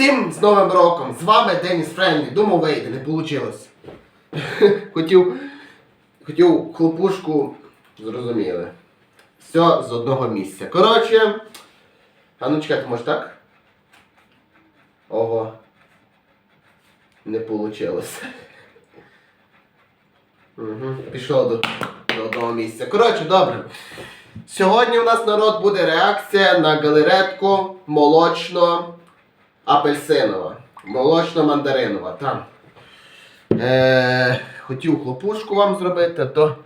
Всім з Новим роком! З вами Деніс Френлі. Думав вийти, не вийшло. хотів, хотів хлопушку, зрозуміли. Все з одного місця. Коротше. А ну чекайте, може так? Ого. Не вийшло. Угу. Пішов до, до одного місця. Коротше, добре. Сьогодні у нас народ буде реакція на галеретку молочно апельсинова. Молочно-мандаринова. Там. Е, хотів хлопушку вам зробити, то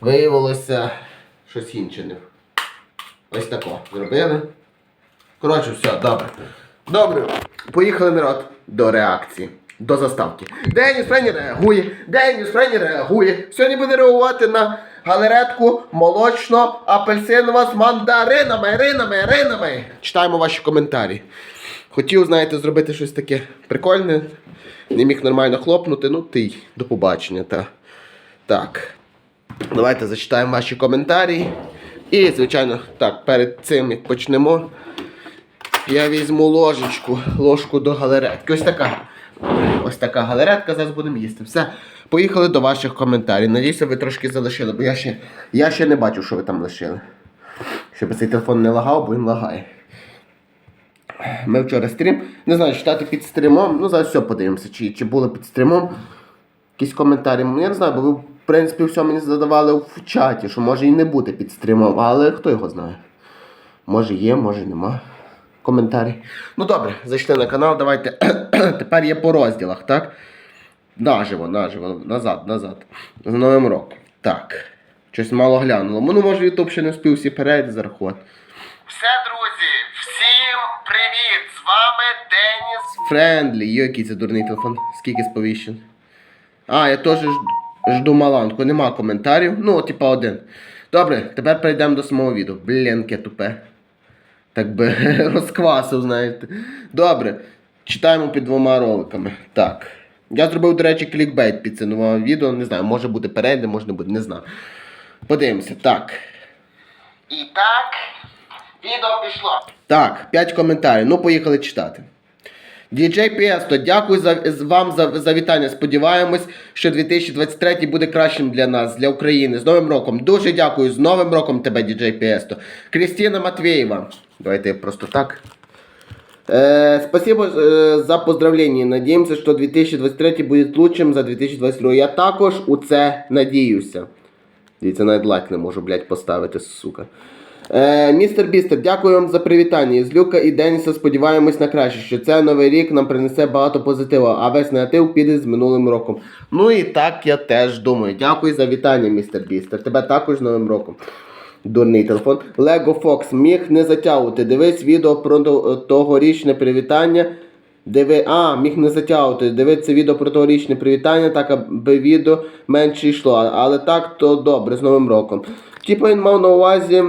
виявилося щось інше. Ось тако зробили. Коротше, все, добре. Добре. Поїхали народ до реакції. До заставки. Деніс Френі реагує. Деніс Френі реагує. Сьогодні буде реагувати на галеретку молочно апельсинова з мандаринами, ринами, ринами. Читаємо ваші коментарі. Хотів, знаєте, зробити щось таке прикольне. Не міг нормально хлопнути. Ну ти й до побачення. Та. Так. Давайте зачитаємо ваші коментарі. І, звичайно, так, перед цим як почнемо. Я візьму ложечку, ложку до галеретки. Ось така. Ось така галеретка, зараз будемо їсти. Все. Поїхали до ваших коментарів. Надіюся, ви трошки залишили, бо я ще, я ще не бачу, що ви там лишили. Щоб цей телефон не лагав, бо він лагає. Ми вчора стрім. Не знаю, читати під стрімом. Ну, зараз все подивимося, чи, чи було під стрімом. Якісь коментарі. Ну, Я не знаю, бо ви, в принципі, все мені задавали в чаті, що може і не бути під стрімом, але хто його знає. Може є, може нема. Коментарі. Ну добре, зайшли на канал, давайте. Тепер є по розділах, так? Наживо, наживо, назад, назад. З Новим роком. Так. Щось мало глянуло. Ну, може, Ютуб ще не встиг всі перейти зарахувати. Все, друзі, всім привіт! З вами Деніс Френдлі. Йо, який це дурний телефон. Скільки сповіщень? А, я теж жду маланку, нема коментарів. Ну, типа один. Добре, тепер перейдемо до самого відео. Блін, яке тупе. Так би розквасив, знаєте. Добре, читаємо під двома роликами. Так. Я зробив, до речі, клікбейт під це нове відео. Не знаю, може бути перейде, може не бути, не знаю. Подивимося. Так. І так, відео пішло. Так, 5 коментарів. Ну, поїхали читати. DJ Піесто, дякую за, вам за, за вітання. Сподіваємось, що 2023 буде кращим для нас, для України. З Новим роком. Дуже дякую. З Новим роком тебе, DJ Піесто. Крістіна Матвєєва. Давайте просто так. Э, спасибо э, за поздравлення. Надіємося, що 2023 буде лучшим за 2022. Я також у це надіюся. Дивіться, навіть лайк не можу, блядь, поставити, сука. Е, містер Бістер, дякую вам за привітання. З Люка і Деніса сподіваємось на краще, що це новий рік нам принесе багато позитиву, а весь негатив піде з минулим роком. Ну і так я теж думаю. Дякую за вітання, містер Бістер. Тебе також з новим роком. Дурний телефон. Лего Фокс міг не затягувати. Дивись відео про тогорічне привітання. Диви, а, міг не затягувати. Дивиться відео про тогорічне привітання, так аби відео менше йшло. Але так то добре, з Новим роком. Типу він мав на увазі.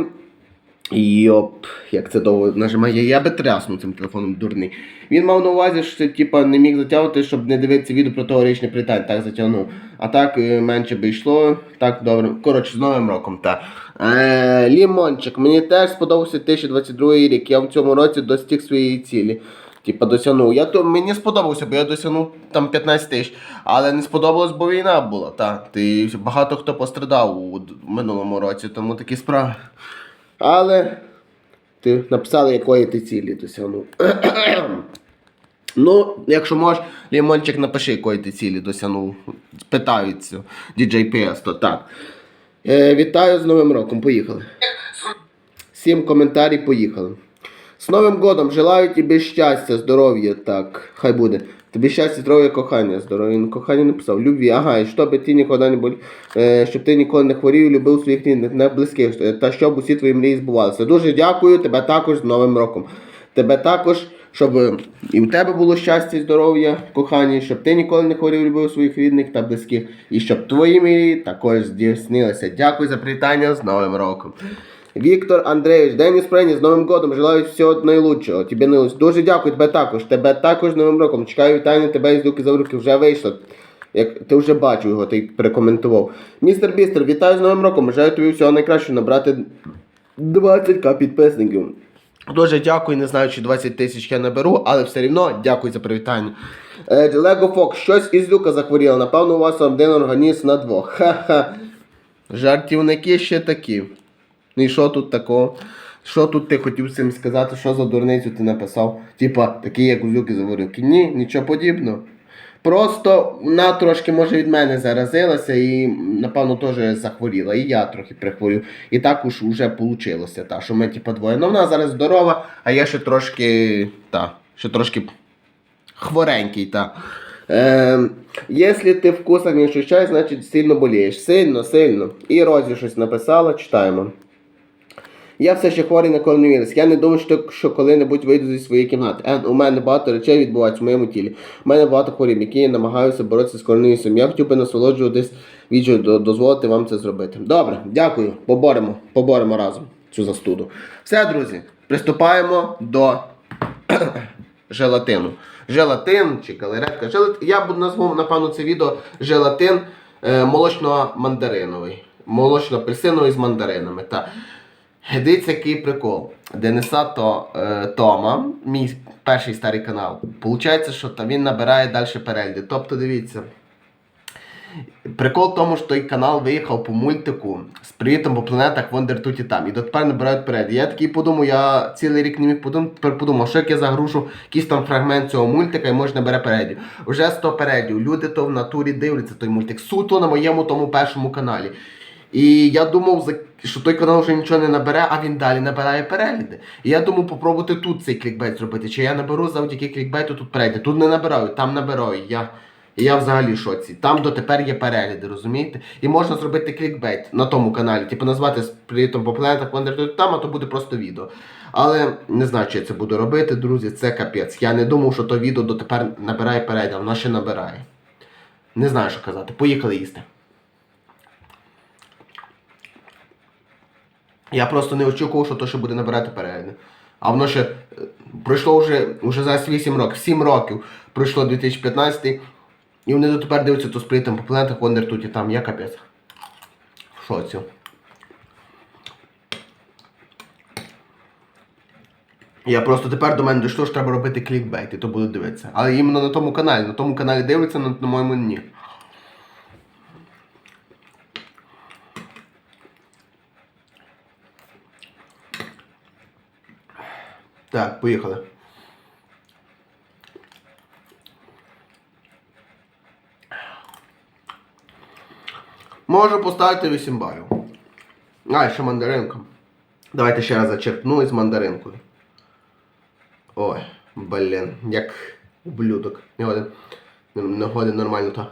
Йоп, як це довго нажимає. Я би тряснув цим телефоном дурний. Він мав на увазі, що типа не міг затягувати, щоб не дивитися відео про тогорічне привітання. Так затягнув. А так е, менше би йшло. Так добре. Коротше, з Новим роком, так. Е, Лімончик, мені теж сподобався 2022 рік. Я в цьому році достиг своєї цілі. Типа досягнув. Я то мені сподобався, бо я досягнув там 15 тисяч. Але не сподобалось, бо війна була. Та. Ти багато хто пострадав у минулому році, тому такі справи. Але ти написали, якої ти цілі досягнув. ну, якщо можеш, Лімончик, напиши, якої ти цілі досягнув. Питаються. DJ PS, то так. Е, вітаю з Новим роком. Поїхали. Сім коментарів, поїхали. З Новим годом желаю тобі щастя, здоров'я, так, хай буде. Тобі щастя, здоров'я, кохання, здоров'я, ну, кохання не писав, любві, ага, і щоб ти ніколи не болів, е, щоб ти ніколи не хворів, любив своїх рідних, близьких, е, та щоб усі твої мрії збувалися. Дуже дякую, тебе також з Новим роком. Тебе також, щоб е, і в тебе було щастя, здоров'я, кохання, щоб ти ніколи не хворів, любив своїх рідних та близьких, і щоб твої мрії також здійснилися. Дякую за привітання з Новим роком. Віктор Андрійович, Деніс Прені, з Новим годом, желаю всього найлучшого. Тебе найлучшого. Дуже дякую, тебе також. Тебе також з Новим роком. Чекаю вітання, тебе із руки за руки вже вийшло. Як ти вже бачив його, ти прикоментував. Містер Бістер, вітаю з Новим роком. Бажаю тобі всього найкращого набрати 20к підписників. Дуже дякую, не знаю, чи 20 тисяч я наберу, але все одно дякую за привітання. Е, Лего Фокс, щось із люка захворіло. Напевно, у вас один організм на двох. Ха-ха. Жартівники ще такі. Ну і що тут такого? Що тут ти хотів цим сказати? Що за дурницю ти написав? Типа, такий, як у Люки Заворюки. Ні, нічого подібного. Просто вона трошки, може, від мене заразилася і, напевно, теж захворіла. І я трохи прихворів. І так уж вже вийшло, та, що ми типа двоє. Ну, вона зараз здорова, а я ще трошки. Та, ще трошки хворенький, та. Е, якщо ти вкусом не ощущаєш, значить сильно болієш. Сильно, сильно. І Розі щось написала, читаємо. Я все ще хворий на коронавірус. Я не думаю, що, що коли-небудь вийду зі своєї кімнати. Ен, у мене багато речей відбувається в моєму тілі. У мене багато хворіб, які я намагаюся боротися з коронавірусом. Я хотів би насолоджуватись відео, дозволити вам це зробити. Добре, дякую. Поборемо, поборемо разом цю застуду. Все, друзі, приступаємо до желатину. Желатин чи галеретка. Желат... Я буду назву, напевно, це відео желатин е, молочно-мандариновий. Молочно-апельсиновий з мандаринами. Та. Дивіться, який прикол. Дениса то, е, Тома, мій перший старий канал. Получається, що там він набирає далі перегляди. Тобто, дивіться. Прикол в тому, що той канал виїхав по мультику з привітом по планетах Wonder тут і там. І дотепер набирають перегляди. Я такий подумав, я цілий рік не міг подумати, тепер подумав, що як я загрушу якийсь там фрагмент цього мультика і може набере переглядів. Уже 100 переглядів. Люди то в натурі дивляться той мультик. Суто на моєму тому першому каналі. І я думав, що той канал вже нічого не набере, а він далі набирає перегляди. І я думав попробувати тут цей клікбейт зробити. Чи я наберу завдяки клікбейту тут перегляди. Тут не набираю, там набираю. Я, я взагалі в шоці. Там дотепер є перегляди, розумієте? І можна зробити клікбейт на тому каналі. Типу назвати з по планетах Wonder там, а то буде просто відео. Але не знаю, чи я це буду робити, друзі, це капець. Я не думав, що то відео дотепер набирає перегляди, воно ще набирає. Не знаю, що казати. Поїхали їсти. Я просто не очікував, що то ще буде набирати перегляди. А воно ще е, пройшло вже, вже зараз 8 років, 7 років пройшло 2015 і вони дотепер дивляться то з привітом по планетах Wonder тут і там. Я капець. В шоці. Я просто тепер до мене дійшло, що треба робити клікбейт, і то буду дивитися. Але іменно на тому каналі. На тому каналі дивляться, на, на моєму ні. Так, поїхали. Можу поставити 8 балів. А, ще мандаринка. Давайте ще раз зачерпну із мандаринкою. Ой, блін, як ублюдок. Не годен. Не, годен нормально то.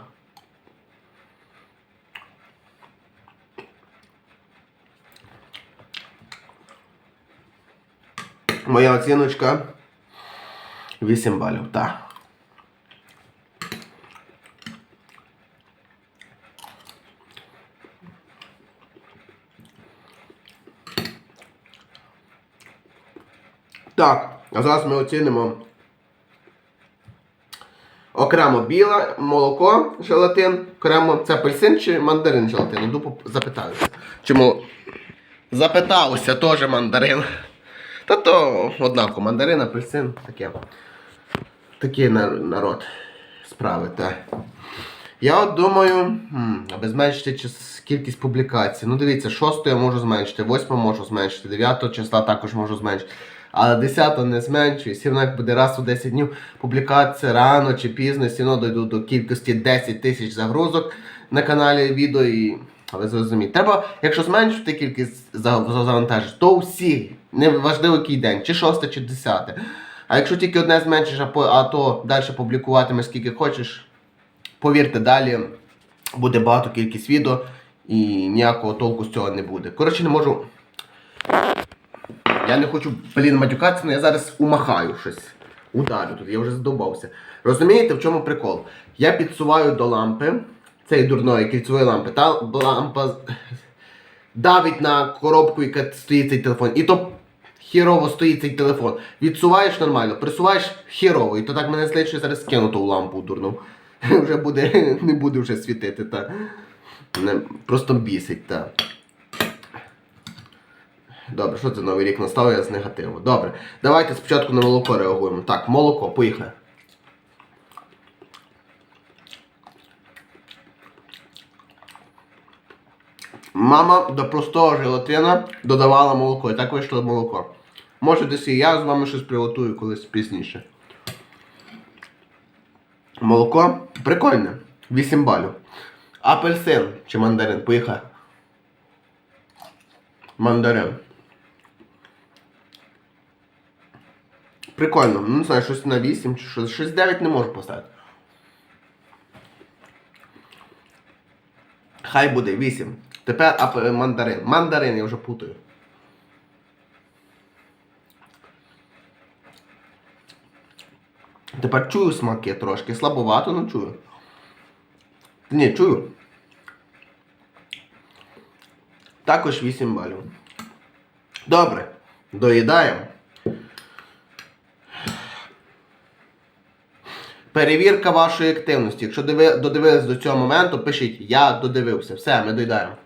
Моя оціночка 8 балів, так. Так, а зараз ми оцінимо окремо біле молоко, желатин, окремо це апельсин чи мандарин желатин. Іду поп- запитаюся. Чому? Запитався теж мандарин. Та то однаково, мандарин, апельсин, таке. Такий народ справи, так. Я от думаю, аби зменшити кількість публікацій. Ну дивіться, 6 я можу зменшити, 8 можу зменшити, 9 числа також можу зменшити. Але 10 не зменшую, все одно буде раз у 10 днів публікація рано чи пізно, все одно дойду до кількості 10 тисяч загрузок на каналі відео і. А ви зрозумієте. Треба, якщо зменшити кількість за- за- завантажень, то всі, неважливо який день, чи 6, чи 10. А якщо тільки одне зменшиш, а то далі публікуватимеш скільки хочеш, повірте, далі буде багато кількість відео і ніякого толку з цього не буде. Коротше, не можу. Я не хочу, блін, матюкатися, але я зараз умахаю щось. Ударю тут, я вже задовбався. Розумієте, в чому прикол? Я підсуваю до лампи, цієї дурної кільцевої лампи, та лампа давить на коробку, яка стоїть цей телефон. І то хірово стоїть цей телефон. Відсуваєш нормально, присуваєш хірово. І то так мене злить, що зараз скину ту лампу дурну. Вже буде, не буде вже світити, та. Просто бісить, та. Добре, що це новий рік настав, я з негативу. Добре. Давайте спочатку на молоко реагуємо. Так, молоко, поїхали. Мама до простого желатина додавала молоко, і так вийшло молоко. Може десь і я з вами щось приготую колись пізніше. Молоко прикольне. 8 балів. Апельсин чи мандарин? Поїхали. Мандарин. Прикольно. Ну, не знаю, щось на 8 чи щось. Щось 9 не можу поставити. Хай буде 8. Тепер ап- мандарин. Мандарин я вже путаю. Тепер чую смаки трошки. Слабовато, але чую. Ні, чую. Також 8 балів. Добре. Доїдаємо. Перевірка вашої активності. Якщо додивились до цього моменту, пишіть Я додивився. Все, ми доїдаємо.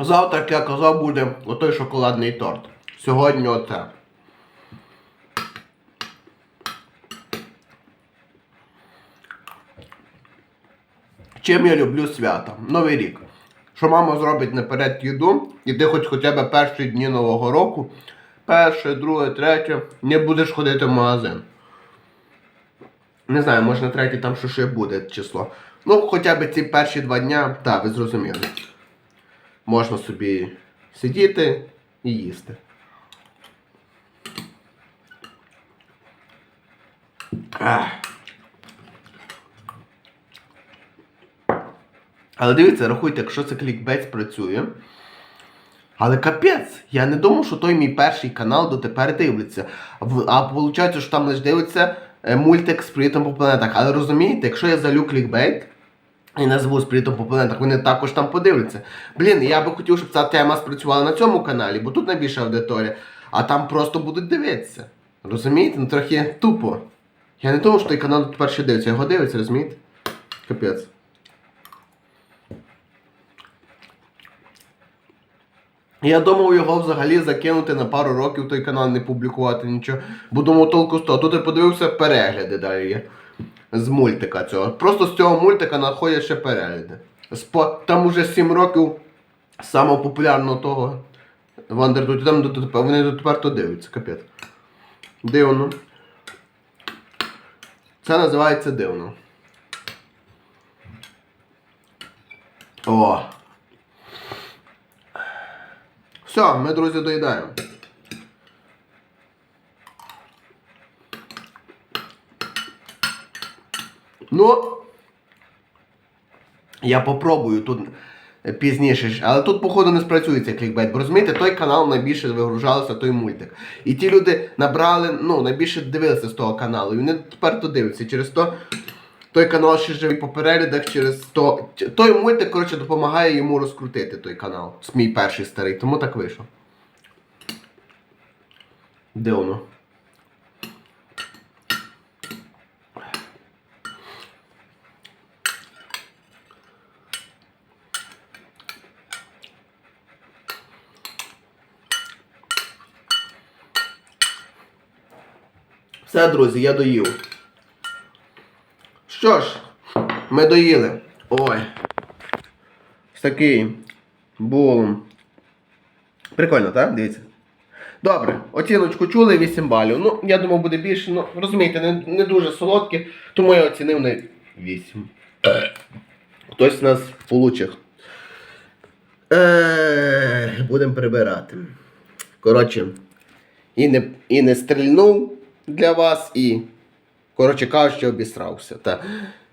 Завтра, як я казав, буде отой шоколадний торт. Сьогодні оце. Чим я люблю свята? Новий рік. Що мама зробить наперед їду, і ти хоч хоча б перші дні Нового року, перше, друге, третє, не будеш ходити в магазин. Не знаю, може на третій там що ще буде число. Ну, хоча б ці перші два дня, так, ви зрозуміли. Можна собі сидіти і їсти. Ах. Але дивіться, рахуйте, якщо це клікбейт працює. Але капець, я не думав, що той мій перший канал дотепер дивиться. А виходить, що там лише дивиться е, мультик з привітом по планетах. Але розумієте, якщо я залю клікбейт і назву з привітом по планетах, вони також там подивляться. Блін, я би хотів, щоб ця тема спрацювала на цьому каналі, бо тут найбільша аудиторія, а там просто будуть дивитися. Розумієте? Ну трохи тупо. Я не думав, що той канал тепер ще дивиться, його дивиться, розумієте? Капець. Я думав його взагалі закинути на пару років той канал, не публікувати нічого. Бо думав толку з того. Тут я подивився перегляди далі є. З мультика цього. Просто з цього мультика надходять ще перегляди. Там уже 7 років самого популярного того Вандер там вони дотепер то дивляться, капець. Дивно. Це називається дивно. О! Все, ми, друзі, доїдаємо. Ну, я попробую тут е, пізніше, але тут, походу, не спрацює цей клікбейт. Бо розумієте, той канал найбільше вигружався, той мультик. І ті люди набрали, ну, найбільше дивилися з того каналу. І вони тепер то дивляться. Через то той канал ще живий по переглядах, через то. Той мультик, коротше, допомагає йому розкрутити той канал. Мій перший старий, тому так вийшло. Дивно. Все, друзі, я доїв. Що ж, ми доїли. Ой. Такий бум. Прикольно, так? Дивіться. Добре, оціночку чули 8 балів. Ну, я думав, буде більше. Ну, розумієте, не, не дуже солодкі, тому я оцінив на 8. Хтось нас получив. Будемо прибирати. Коротше, і не, і не стрільнув для вас, і, коротше кажучи, обісрався. Та.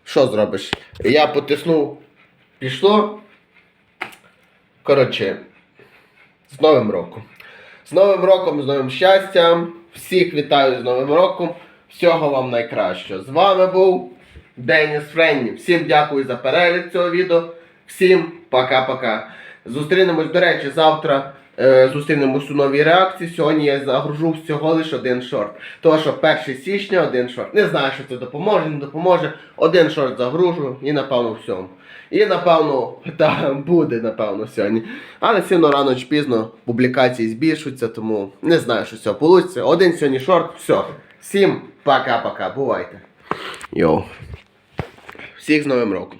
Що зробиш? Я потиснув, пішло. Коротше, з Новим роком. З Новим роком, з новим щастям. Всіх вітаю з Новим роком. Всього вам найкращого. З вами був Деніс Френні. Всім дякую за перегляд цього відео. Всім пока-пока. Зустрінемось, до речі, завтра зустрінемось у новій реакції. Сьогодні я загружу всього лише один шорт. Тому що 1 січня один шорт. Не знаю, що це допоможе, не допоможе. Один шорт загружу і напевно всьому. І напевно, та буде, напевно, сьогодні. Але сильно рано чи пізно публікації збільшуються, тому не знаю, що з цього вийде. Один сьогодні шорт, все. Всім пока-пока, бувайте. Йоу. Всіх з Новим роком.